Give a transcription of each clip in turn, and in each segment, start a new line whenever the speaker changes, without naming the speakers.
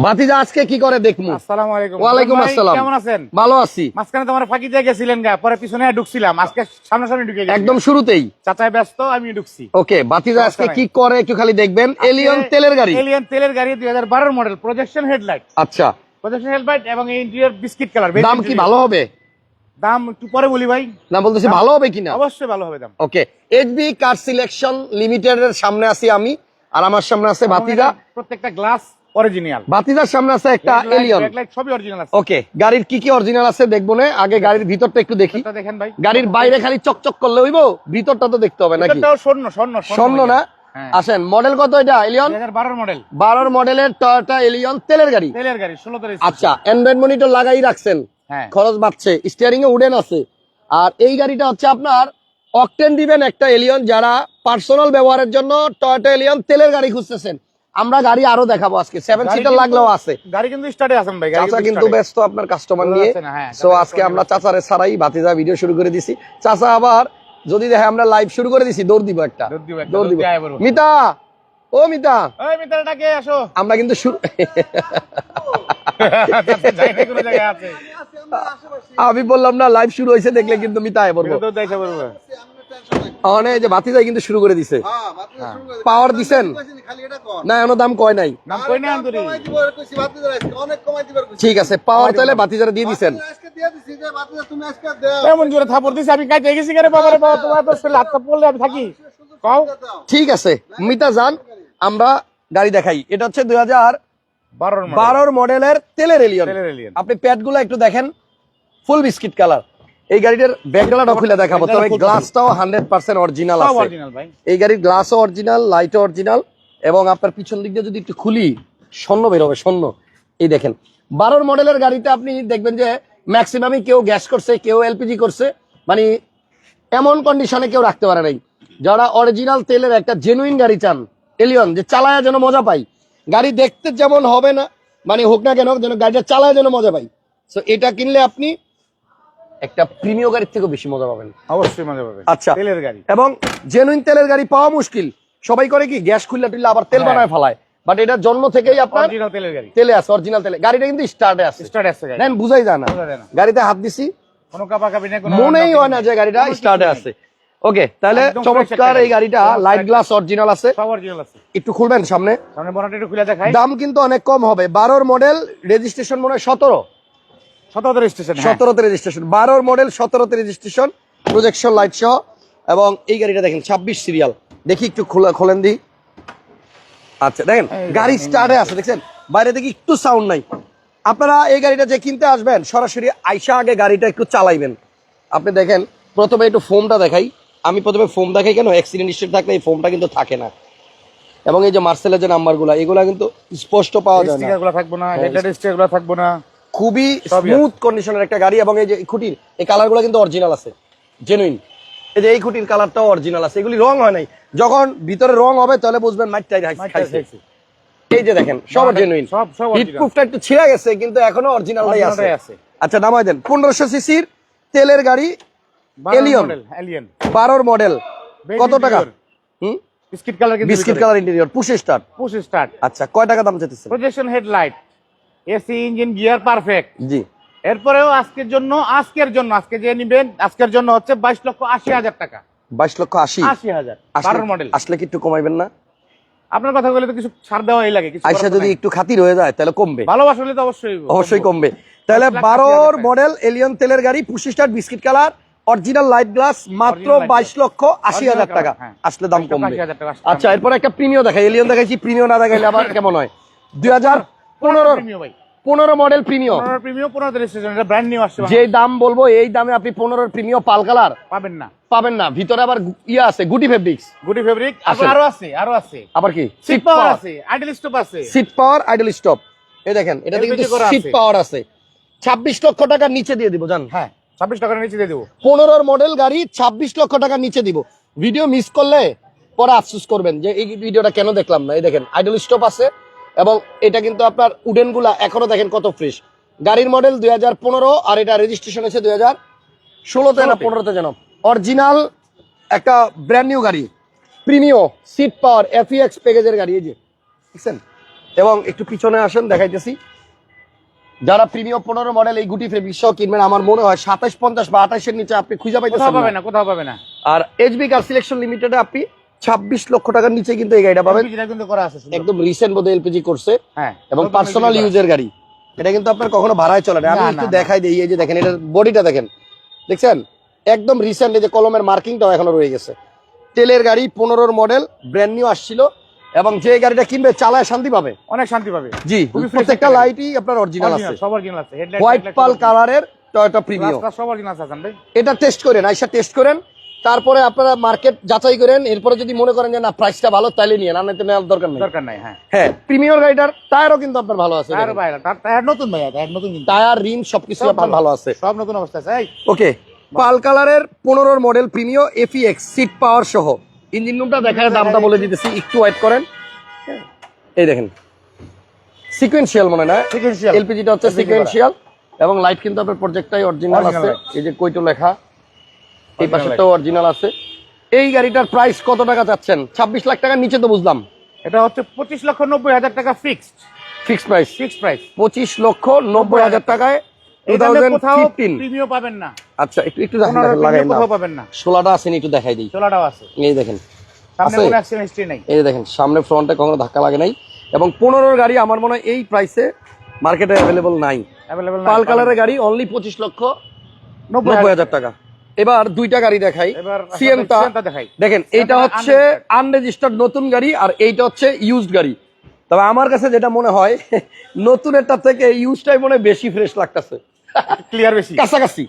ভাতিজা আজকে কি করে দেখমু
আসসালামু আলাইকুম।
ওয়ালাইকুম আসসালাম।
কেমন আছেন?
ভালো আছি।
মাঝখানে তোমার ফাঁকি দিয়ে গেছিলেন গা পরে পিছনে ঢুকছিলাম। আজকে সামনাসামনি ঢুকে
একদম শুরুতেই।
চাচাই ব্যস্ত আমি ঢুকছি।
ওকে ভাতিজা আজকে কি করে একটু খালি দেখবেন? এলিয়ন তেলের গাড়ি।
এলিয়ন তেলের গাড়ি দুই হাজার বারোর মডেল প্রজেকশন হেডলাইট
আচ্ছা।
প্রজেকশন হেডলাইট এবং ইন্টেরিয়র বিস্কিট কালার
দাম কি ভালো হবে?
দাম একটু পরে বলি ভাই।
না বলতেছি ভালো হবে কিনা?
অবশ্যই ভালো হবে দাম।
Okay HB car selection limited এর সামনে আছি আমি আর আমার সামনে আছে ভাতিজা
প্রত্যেকটা গ্লাস অরিজিনাল
সামনে আছে একটা এলিয়ন
সবই অরিজিনাল আছে।
ওকে গাড়ির কি কি অরিজিনাল আছে দেখব না? আগে গাড়ির ভিতরটা একটু দেখি।
দেখেন ভাই।
গাড়ির বাইরে খালি চকচক করলে হইব ভিতরটা তো দেখতে হবে নাকি?
স্বর্ণ স্বর্ণ
স্বর্ণ না?
হ্যাঁ।
আসেন মডেল কত এটা এলিয়ন
বারোর মডেল
বারোর মডেলের টয়োটা এলিয়ন তেলের গাড়ি।
তেলের গাড়ি ষোলো তারিখ
আচ্ছা অ্যান্ড্রয়েড মনিটর লাগাই রাখছেন।
হ্যাঁ।
খরচ বাড়ছে স্টিয়ারিং এ উডেন আছে। আর এই গাড়িটা হচ্ছে আপনার অকটেন দিবেন একটা এলিয়ন যারা পার্সোনাল ব্যবহারের জন্য টয়োটা এলিয়ন তেলের গাড়ি খুঁজতেছেন। আমরা গাড়ি আরও দেখাবো আজকে। সেভেন সিটার লাগলেও আছে।
গাড়ি কিন্তু স্টার্টে আছেন ভাই
চাচা কিন্তু ব্যস্ত আপনার কাস্টমার নিয়ে।
যাচ্ছে হ্যাঁ,
সো আজকে আমরা চাচারে ছাড়াই ভাতিজা ভিডিও শুরু করে দিছি। চাচা আবার যদি দেখে আমরা লাইভ শুরু করে দিছি দৌড় দিব একটা।
দৌড় দিব।
মিতা! ও মিতা!
ওই মিত্রটাকে আসো।
আমরা কিন্তু শুরু আমি বললাম না লাইভ শুরু হয়েছে দেখলে কিন্তু মিতা আয় বলব। কিন্তু শুরু করে দিছে।
হ্যাঁ,
পাওয়ার দিছেন? না এখনও দাম কয় নাই।
নাম কই না আন্তরি
ঠিক আছে পাওয়ার তাহলে বাতিজারা দিয়ে দিছেন।
এমন জোরে থাপড় দিছে আমি কাইতে গেছি কেন বাবা বাবা তোমার তো শরীরে হাতটা পড়লে আমি থাকি। কও।
ঠিক আছে মিতা যান আমরা গাড়ি দেখাই। এটা হচ্ছে দুই হাজার
বারোর মডেল
বারোর মডেলের তেলের এলিয়ন আপনি গুলো একটু দেখেন ফুল বিস্কিট কালার। এই গাড়িটার ব্যাকডালাটা খুলে দেখাবো। তবে গ্লাসটাও হান্ড্রেড পার্সেন্ট অরিজিনাল আছে। এই গাড়ির গ্লাসও অরিজিনাল লাইটও অরিজিনাল এবং আপনার পিছন দিক দিয়ে যদি একটু খুলি স্বর্ণ বেরোবে স্বর্ণ। এই দেখেন বারোর মডেলের গাড়িতে আপনি দেখবেন যে ম্যাক্সিমামই কেউ গ্যাস করছে কেউ এলপিজি করছে। মানে এমন কন্ডিশনে কেউ রাখতে পারে নাই। যারা অরিজিনাল তেলের একটা জেনুইন গাড়ি চান এলিয়ন যে চালায়া যেন মজা পাই গাড়ি দেখতে যেমন হবে না মানে হোক না কেন যেন গাড়িটা চালায় যেন মজা পাই তো এটা কিনলে আপনি একটা প্রিমিয় গাড়ির থেকে বেশি মজা পাবেন।
অবশ্যই মজা পাবেন।
আচ্ছা।
তেলের গাড়ি।
এবং জেনুইন তেলের গাড়ি পাওয়া মুশকিল। সবাই করে কি গ্যাস খুললা টুললা আবার তেল
হ্যাঁ।
বানায় ফেলায়। বাট এটা জন্ম থেকেই আপনার
তেলের গাড়ি।
তেলে আছে অরিজিনাল তেলে। গাড়িটা কিন্তু স্টার্টে আছে।
স্টার্টে আছে
নেন বুঝাই যায় না। গাড়িতে হাত দিছি।
কোনো কাপাকাপি না কোনো
মনেই হয় না যে গাড়িটা স্টার্টে আছে। ওকে তাহলে চমৎকার এই গাড়িটা। লাইট গ্লাস অরিজিনাল আছে।
সব অরিজিনাল আছে।
একটু খুলবেন সামনে।
সামনে বোনাটা একটু খুলে দেখাই।
দাম কিন্তু অনেক কম হবে। 12 এর মডেল রেজিস্ট্রেশন মনে হয় 17
সতেরোতে রেজিস্ট্রেশন হ্যাঁ।
সতেরোতে রেজিস্ট্রেশন বারোর মডেল সতেরোতে রেজিস্ট্রেশন প্রজেকশন লাইট সহ এবং এই গাড়িটা দেখেন ছাব্বিশ সিরিয়াল দেখি একটু খোলেন দি। আচ্ছা দেখেন গাড়ি স্টার্টে আছে দেখছেন? বাইরে থেকে একটু সাউন্ড নাই। আপনারা এই গাড়িটা যে কিনতে আসবেন সরাসরি আইসা আগে গাড়িটা একটু চালাইবেন। আপনি দেখেন প্রথমে একটু ফোমটা দেখাই। আমি প্রথমে ফোম দেখাই কেন? অ্যাক্সিডেন্ট হিস্ট্রি থাকলে এই ফোমটা কিন্তু থাকে না। এবং এই যে মার্সেলের যে নাম্বারগুলো এগুলা কিন্তু স্পষ্ট পাওয়া যায় না।
থাকব না থাকব না।
খুবই স্মুথ কন্ডিশনের একটা গাড়ি এবং এই যে খুঁটির এই কালারগুলো কিন্তু অরিজিনাল আছে জেনুইন এই যে এই খুঁটির কালারটাও অরিজিনাল আছে এগুলি রং হয় নাই। যখন ভিতরে রং হবে তাহলে বুঝবেন মাইটটাই খাইছে। এই যে দেখেন সব জেনুইন
সব- সব।
হিটপ্রুফটা একটু ছিঁড়া গেছে কিন্তু এখনও অরিজিনালটাই আছে।
আছে।
আচ্ছা নামাই দেন। পনেরোশো সিসির তেলের গাড়ি Alien।
এলিয়ন
বারোর মডেল কত টাকা? হুম?
বিস্কিট কালার কিন্তু
বিস্কিট কালার ইন্টেরিয়র পুশে স্টার্ট
পুশ স্টার্ট
আচ্ছা কয় টাকা দাম চাইতেছেন?
Projection headlight AC engine gear perfect.
জি।
এরপরেও আজকের জন্য আজকের জন্য আজকে যে নিবেন আজকের জন্য হচ্ছে বাইশ লক্ষ আশি হাজার টাকা।
বাইশ লক্ষ আশি?
আশি হাজার বারোর মডেল
আসলে কি একটু কমাইবেন না?
আপনার কথা বলে তো কিছু ছাড় দেওয়াই লাগে কিছু
আইসা যদি একটু খাতির হয়ে যায় তাহলে কমবে।
ভালোবাসা হলে তো অবশ্যই
অবশ্যই কমবে। তাহলে বারোর মডেল এলিয়ন তেলের গাড়ি পুশি start biscuit colour original light glass মাত্র বাইশ। লক্ষ আশি হাজার টাকা।
হ্যাঁ।
আসলে দাম কমবে।
80,000 টাকা আসলে
আচ্ছা
দাম
এরপর একটা প্রিমিয় দেখাই। এলিয়ন দেখাইছি প্রিমিয় না দেখাইলে আবার কেমন হয়? দুই হাজার পনেরো
প্রিমিয়াম ভাই।
পনেরো মডেল প্রিমিয়
পনেরো পনেরো রেজিস্ট্রেশন এটা ব্র্যান্ড নিউ আসছে
যে দাম বলব এই দামে আপনি পনেরোর প্রিমিয় পাল কালার
পাবেন না।
পাবেন না। ভিতরে আবার ইয়ে আছে গুটি ফেব্রিক্স
গুডি ফেব্রিক আরও আছে আরও আছে।
আবার কি?
সিট পাওয়ার আছে আইডল স্টপ আছে।
সিট পাওয়ার আইডল স্টপ এই দেখেন এটাতে কিন্তু সিট পাওয়ার আছে। ছাব্বিশ লক্ষ টাকার নিচে দিয়ে দিব জান।
হ্যাঁ ছাব্বিশ টাকার নিচে দিয়ে দেবো।
পনেরোর মডেল গাড়ি ছাব্বিশ লক্ষ টাকার নিচে দিব। ভিডিও মিস করলে পরে আফসোস করবেন যে এই ভিডিওটা কেন দেখলাম না। এই দেখেন আইডল স্টপ আছে। এবং এটা কিন্তু আপনার উডেনগুলা এখনও দেখেন কত ফ্রেশ গাড়ির মডেল দুই হাজার পনেরো আর এটা রেজিস্ট্রেশন হয়েছে দুই হাজার ষোলোতে না পনেরোতে যেন অরিজিনাল একটা ব্র্যান্ড নিউ গাড়ি। Premio seat power F EX প্যাকেজের গাড়ি এই যে। দেখছেন? এবং একটু পিছনে আসেন দেখাইতেছি। যারা প্রিমিয়াম পনেরো মডেল এই গুটি ফেব্রিক সহ কিনবেন আমার মনে হয় সাতাশ পঞ্চাশ বা আঠাশের নিচে আপনি খুঁজে
পাইতে
পাইতেছেন
পাবে
না।
না কোথাও পাবে না।
আর এইচবি কার সিলেকশন লিমিটেডে আপনি ছাব্বিশ লক্ষ টাকার নিচে কিন্তু এই গাড়িটা পাবেন। একদম রিসেন্ট বোধহয় এলপিজি করছে
হ্যাঁ
এবং পার্সোনাল ইউজের গাড়ি। এটা কিন্তু আপনার কখনো ভাড়ায় চলে না। আমি একটু। দেখাই দিই এই যে দেখেন এটার বডিটা দেখেন। দেখছেন? একদম রিসেন্ট এই যে কলমের মার্কিংটাও এখনও রয়ে গেছে। তেলের গাড়ি পনেরোর মডেল ব্র্যান্ড নিউ আসছিল এবং যে গাড়িটা কিনবে চালায় শান্তি পাবে।
অনেক শান্তি পাবে।
জি প্রত্যেকটা লাইটই আপনার অরিজিনাল আছে।
সব অরিজিনাল আছে। হেডলাইট
হোয়াইট পাল কালারের টয়োটা প্রিমিয়াম
সব অরিজিনাল আছে ভাই।
এটা টেস্ট করেন আইসা টেস্ট করেন। তারপরে আপনারা মার্কেট যাচাই করেন এরপরে যদি মনে করেন যে না প্রাইসটা ভালো তাইলে নিয়ে না নিতে নেওয়ার দরকার নেই।
দরকার নাই হ্যাঁ।
হ্যাঁ প্রিমিয়ার গাড়িটার টায়ারও কিন্তু আপনার ভালো আছে
টায়ার ভাই টায়ার- টায়ার নতুন ভাই টায়ার নতুন কিন্তু।
টায়ার রিম সবকিছু আপনার ভালো আছে।
সব নতুন অবস্থা আছে
ওকে পাল কালারের পনেরোর model Premio F EX seat power সহ। ইঞ্জিন রুমটা দেখার দামটা বলে দিতেছি একটু ওয়েট করেন। এই দেখেন। সিকোয়েন্সিয়াল মনে না?
Sequential।
এলপিজিটা হচ্ছে সিকোয়েন্সিয়াল এবং লাইট কিন্তু আপনার প্রজেক্টটাই অরিজিনাল আছে। এই যে কৈটো লেখা এই পাশেরটাও অরিজিনাল আছে। এই গাড়িটার প্রাইস কত টাকা চাচ্ছেন? ছাব্বিশ লাখ টাকার নিচে তো বুঝলাম।
এটা হচ্ছে পঁচিশ লক্ষ নব্বই হাজার টাকা fixed
fixed price
fixed price
পঁচিশ লক্ষ নব্বই হাজার টাকায়
প্রিমিয়াম পাবেন না।
আচ্ছা একটু একটু দেখেন দেখেন, লাগাই
প্রিমিয়াম
না
পাবেন না।
ষোলাটা আসেনি একটু দেখাই দিই।
চোলাটাও আছে।
এই দেখেন
সামনে কোনো অ্যাক্সিডেন্ট হিস্ট্রি নাই।
এই দেখেন সামনে ফ্রন্টে কখনো ধাক্কা লাগে নাই। এবং পনেরোর গাড়ি আমার মনে হয় এই প্রাইসে মার্কেটে অ্যাভেলেবল নাই।
অ্যাভেলেবল
পাল কালারের গাড়ি অনলি পঁচিশ লক্ষ
নব্বই
নব্বই হাজার টাকা। এবার দুইটা গাড়ি দেখাই।
দেখাই।
দেখেন এইটা হচ্ছে আনরেজিস্টার্ড নতুন গাড়ি আর এইটা হচ্ছে ইউজড গাড়ি। তবে আমার কাছে যেটা মনে হয় নতুন নতুনেরটা থেকে ইউজটাই মনে বেশি ফ্রেশ লাগতেছে।
ক্লিয়ার বেশি।
কাছাকাছি।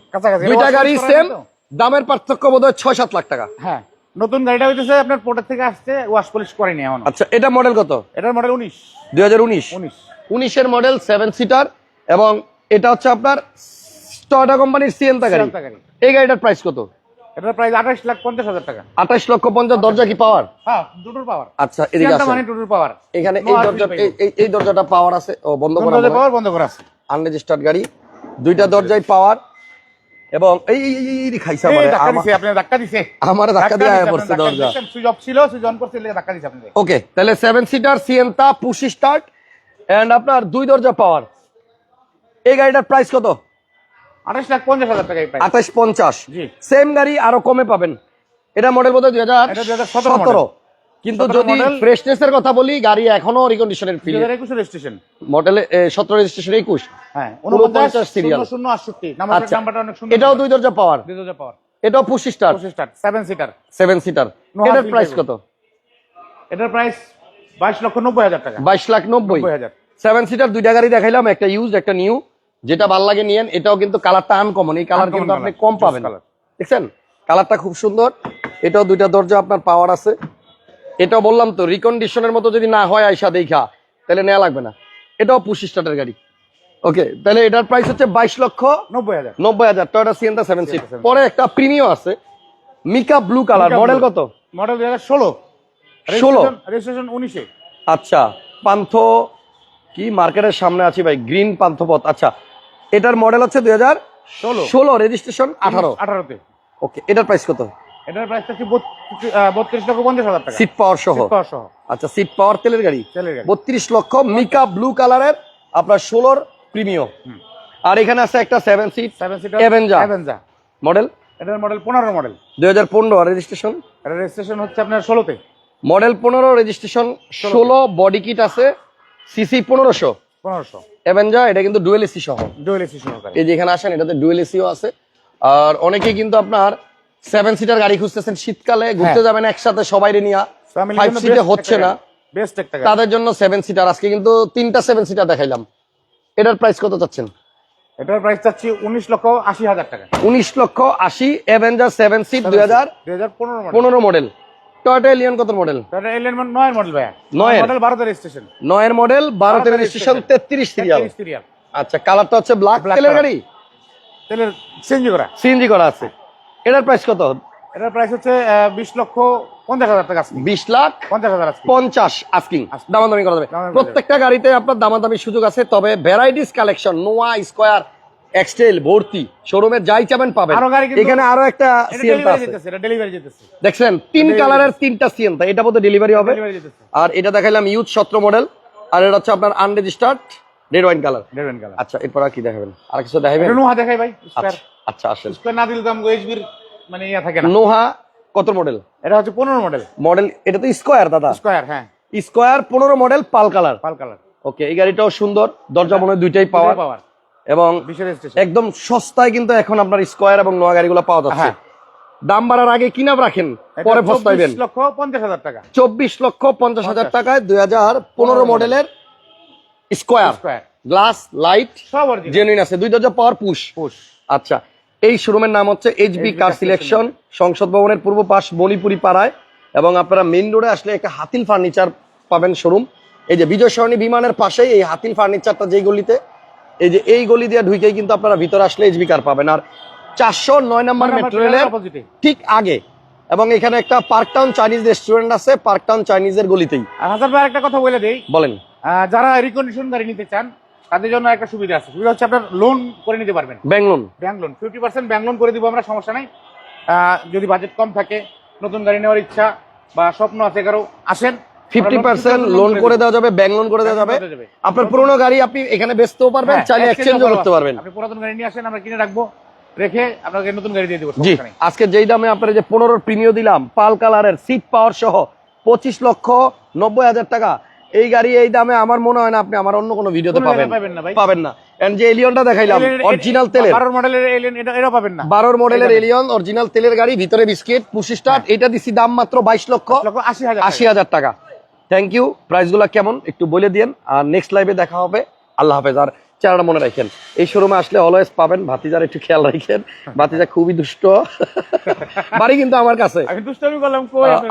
দুইটা গাড়ি সেম দামের পার্থক্য বোধ হয় ছয় সাত লাখ টাকা।
হ্যাঁ নতুন গাড়িটা হইতেছে আপনার পোর্টের থেকে আসছে ওয়াশ পলিশ করেনি এখন।
আচ্ছা এটা মডেল কত?
এটার মডেল উনিশ।
দুই হাজার উনিশ।
উনিশ।
উনিশের মডেল সেভেন সিটার এবং এটা হচ্ছে আপনার টয়টা কোম্পানির সিএনটা গাড়ি। এই গাড়িটার প্রাইস কত?
এটার প্রাইস আঠাশ লাখ পঞ্চাশ হাজার টাকা।
আঠাশ লক্ষ পঞ্চাশ দরজা কি পাওয়ার
হ্যাঁ দুটোর পাওয়ার
আচ্ছা এদিকে।
মানে দুটোর পাওয়ার
এখানে এই দরজা এই- এই- এই দরজাটা পাওয়ার আছে ও বন্ধ করা
পাওয়ার বন্ধ করা আছে।
আনরেজিস্টার্ড গাড়ি দুইটা দরজায় পাওয়ার এবং এই এই এই- এই- এই খাইছে আমারে
ধাক্কা
আমা-
দিছে আপনি ধাক্কা দিছে।
আমারে ধাক্কা দিয়ে আয়া পড়ছে দরজা।
সুইচ অফ ছিল সুইচ অন করতে লেগে ধাক্কা দিছে আপনি
ওকে তাহলে সিটার পুশি স্টার্ট এন্ড আপনার দুই দরজা পাওয়ার এই গাড়িটার প্রাইস কত?
আঠাশ লাখ পঞ্চাশ হাজার জি।
সেম গাড়ি আরও কমে পাবেন। এটা মডেল বোধ হয় দুই হাজার
এটা 2017
কিন্তু যদি
model।
ফ্রেশনেস এর কথা বলি গাড়ি এখনও রিকন্ডিশনের ফিল
রেজিস্ট্রেশন
মডেলে সতেরো রেজিস্ট্রেশন একুশ।
হ্যাঁ
উনপঞ্চাশ
উনপঞ্চাশ
serial।
শূন্য শূন্য আটষট্টি। নাম্বার
আচ্ছা
নাম্বারটা অনেক সুন্দর
এটাও দুই দরজা পাওয়ার
দুই হাজার পাওয়ার
এটাও পুশি স্টার
পঁচিশ স্টার সেভেন সিটার
সেভেন সিটার এটার প্রাইস কত?
এটার প্রাইস বাইশ লক্ষ নব্বই হাজার টাকা।
বাইশ লাখ নব্বই।
নব্বই হাজার।
সেভেন সিটার দুইটা গাড়ি দেখাইলাম একটা ইউজ একটা নিউ যেটা ভালো লাগে নিয়েন এটাও কিন্তু কালারটা আনকমন এই কালার কিন্তু আপনি কম পাবেন। দেখছেন? কালারটা খুব সুন্দর। এটাও দুইটা দরজা আপনার পাওয়ার আছে। এটাও বললাম তো রিকন্ডিশনের মতো যদি না হয় আইসা দেখা তাহলে নেওয়া লাগবে না। এটাও পুশি স্টার্টের গাড়ি। ওকে তাহলে এটার প্রাইস হচ্ছে বাইশ লক্ষ
নব্বই হাজার।
নব্বই হাজার টয়টা সিএনটা সেভেন সিট পরে একটা প্রিমিয়াম আছে মিকা ব্লু কালার মডেল কত?
মডেল দুই হাজার ষোলো।
16
রেজিস্ট্রেশন উনিশে।
আচ্ছা পান্থ কি মার্কেটের সামনে আছি ভাই? গ্রিন পান্থপথ। আচ্ছা এটার মডেল হচ্ছে দুই হাজার
ষোলো।
রেজিস্ট্রেশন আঠারো।
আঠারোতে।
ওকে এটার প্রাইস কত?
এটার প্রাইস হচ্ছে বত্রিশ লক্ষ পঞ্চাশ হাজার টাকা।
সিট পাওয়ার সহ।
Seat power সহ।
আচ্ছা সিট পাওয়ার তেলের গাড়ি? বত্রিশ লক্ষ মিকা ব্লু কালারের আপনার ষোলোর প্রিমিয়াম আর এখানে আছে একটা seven seat
seven. Avanza
model
এটার মডেল পনেরো মডেল
দুই হাজার পনেরো রেজিস্ট্রেশন
এটা রেজিস্ট্রেশন হচ্ছে আপনার ষোলোতে।
মডেল পনেরো রেজিস্ট্রেশন ষোলো বডি কিট আছে সিসি পনেরোশো।
পনেরোশো।
এভেঞ্জা এটা কিন্তু ডুয়েল এসি সহ।
ডুয়েল এসি সহকারে
এই যে এখানে আসেন এটাতে ডুয়েল এসিও আছে। আর অনেকেই কিন্তু আপনার সেভেন সিটার গাড়ি খুঁজতেছেন শীতকালে ঘুরতে
হ্যাঁ।
যাবেন একসাথে সবাই নিয়ে। ফাইভ সিটে হচ্ছে না। তাদের জন্য সেভেন সিটার আজকে কিন্তু তিনটা সেভেন সিটার দেখাইলাম। এটার প্রাইস কত চাচ্ছেন?
এটার প্রাইস চাচ্ছি উনিশ লক্ষ আশি হাজার টাকা।
উনিশ লক্ষ আশি অ্যাভেঞ্জার সেভেন সিট দুই হাজার
দুই হাজার পনেরো
পনেরো মডেল টয়টা এলিয়ন কত মডেল
এটা এলিয়ন নয়ের মডেল ভাইয়া।
নয়ের?
মডেল বারোতে রেজিস্ট্রেশন
নয়ের মডেল বারো
বারোতে
রেজিস্ট্রেশন
registration।
তেত্রিশ সিরিয়াল
সিরিয়াল
আচ্ছা কালারটা হচ্ছে ব্ল্যাক তেলের গাড়ি?
তেলের চেঞ্জ করা।
সিএনজি করা আছে। এটার প্রাইস কত?
এটার প্রাইস হচ্ছে বিশ লক্ষ পঞ্চাশ হাজার টাকা আজকে
বিশ লাখ
পঞ্চাশ হাজার আজকে
পঞ্চাশ আস্কিং দামাদামি করা যাবে। প্রত্যেকটা গাড়িতে আপনার দামাদামি সুযোগ আছে তবে ভ্যারাইটিস কালেকশন নোয়া স্কোয়ার এক্সটেল ভর্তি শোরুমে যাই চাবেন পাবেন। এখানে আরও একটা সিএনটা আছে। দেখছেন তিন কালারের তিনটা সিএনটা এটা বোধহয় ডেলিভারি হবে। আর এটা দেখাইলাম ইউথ সতেরো মডেল আর এটা হচ্ছে আপনার আনরেজিস্টার্ড রেড ওয়াইন কালার
দেবেন কালার
আচ্ছা এরপর আর কি দেখাবেন? আর কিছু দেখাবেন
নোহা দেখাই ভাই স্কোয়ার
আচ্ছা আচ্ছা আসেন।
স্কোয়ার না দিলে তো এইচবির মানে ইয়া থাকে না।
নোহা কত মডেল
এটা হচ্ছে পনেরো মডেল
মডেল এটা তো স্কোয়ার দাদা।
স্কোয়ার হ্যাঁ।
স্কোয়ার পনেরো model pearl colour
pearl colour
okay এই গাড়িটাও সুন্দর। দরজা মনে দুইটাই পাওয়ার।
পাওয়ার।
এবং একদম সস্তায় কিন্তু এখন আপনার স্কোয়ার এবং নোয়া গাড়িগুলো পাওয়া যাচ্ছে।
হ্যাঁ।
দাম বাড়ার আগে কিনা রাখেন? পরে ফস্তাইবেন
লক্ষ পঞ্চাশ হাজার টাকা।
চব্বিশ লক্ষ পঞ্চাশ হাজার টাকায় দুই হাজার পনেরো মডেলের স্কোয়ার। গ্লাস লাইট জেনুইন আছে। দুই দরজা পাওয়ার পুশ
পুশ
আচ্ছা এই শোরুমের নাম হচ্ছে এইচবি কার সিলেকশন সংসদ ভবনের পূর্ব পাশ মণিপুরি পাড়ায়। এবং আপনারা মেইন রোডে আসলে একটা হাতিল ফার্নিচার পাবেন শোরুম এই যে বিজয় সরণী বিমানের পাশেই এই হাতিল ফার্নিচারটা যেই গলিতে এই যে এই গলি দিয়ে ঢুকেই কিন্তু আপনারা ভিতরে আসলে এইচবি কার পাবেন। আর চারশো নয় নম্বর মেট্রো রেলের ঠিক আগে। এবং এখানে একটা পার্ক টাউন চাইনিজ রেস্টুরেন্ট আছে পার্ক টাউন চাইনিজের গলিতেই।
আর হাজার ভাই একটা কথা বলে দেই।
বলেন।
যারা রিকন্ডিশন গাড়ি নিতে চান তাদের জন্য একটা সুবিধা আছে। সুবিধা হচ্ছে আপনার লোন করে নিতে পারবেন।
Bank loan
bank loan fifty percent bank loan করে দিব আমরা সমস্যা নাই। যদি বাজেট কম থাকে নতুন গাড়ি নেওয়ার ইচ্ছা বা স্বপ্ন আছে কারও আসেন।
ফিফটি পার্সেন্ট
50%
লোন করে দেওয়া যাবে ব্যাংক লোন করে দেওয়া যাবে। আপনার পুরোনো গাড়ি আপনি এখানে বেচতেও পারবেন
হ্যাঁ,
চাইলে এক্সচেঞ্জও করতে পারবেন।
আপনি পুরাতন গাড়ি নিয়ে আসেন আমরা কিনে রাখব রেখে আপনাকে নতুন গাড়ি দিয়ে দেবো
জি আজকে যেই দামে আপনার যে পনেরো প্রিমিয় দিলাম পাল কালারের সিট পাওয়ার সহ পঁচিশ লক্ষ নব্বই হাজার টাকা। এই গাড়ি এই দামে আমার মনে হয় না আপনি আমার অন্য কোনো ভিডিওতে পাবেন।
পাবেন না
যে এলিয়নটা দেখাইলাম অরিজিনাল তেলের।
মডেলের এলিয়ন এটা এটাও পাবেন না।
বারোর মডেলের এলিয়ন অরিজিনাল তেলের গাড়ি ভিতরে বিস্কিট পুশি স্টার্ট এটা দিছি দাম মাত্র বাইশ লক্ষ
লক্ষ আশি হাজার
আশি হাজার টাকা। থ্যাংক ইউ প্রাইসগুলো কেমন? একটু বলে দিন আর নেক্সট লাইভে দেখা হবে। আল্লাহ হাফেজ। আর চেহারা মনে রাখেন। এই শোরুমে আসলে অলওয়েজ পাবেন। ভাতিজার একটু খেয়াল রাখেন। ভাতিজা খুবই দুষ্ট। বাড়ি কিন্তু আমার কাছে।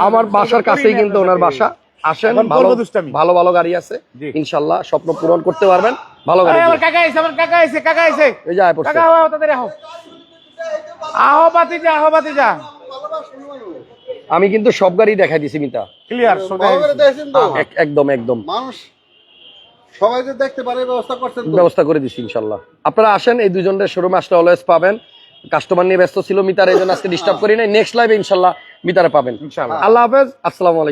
আমার বাসার কাছেই কিন্তু ওনার বাসা। আসেন ভালো ভালো ভালো গাড়ি আছে। ইনশাল্লাহ স্বপ্ন পূরণ করতে পারবেন। ভালো গাড়ি
এই
দিয়ে।
আমার কাকা এসে আমার কাকা এসে কাকা এসে
এই যে
কাকা আহো তাদের আহো।
আমি কিন্তু সব গাড়ি দেখাই দিছি মিতা।
ক্লিয়ার
একদম একদম।
মানুষ সবাই যে দেখতে পারে ব্যবস্থা করছেন
ব্যবস্থা করে দিছি ইনশাল্লাহ। আপনারা আসেন এই দুজনের শোরুমে আসলে অলওয়েজ পাবেন। কাস্টমার নিয়ে ব্যস্ত ছিল মিতার এই জন্য আজকে ডিস্টার্ব করি নাই। নেক্সট লাইভে ইনশাল্লাহ মিতারে পাবেন। আল্লাহ হাফেজ আসসালাম আলাইকুম।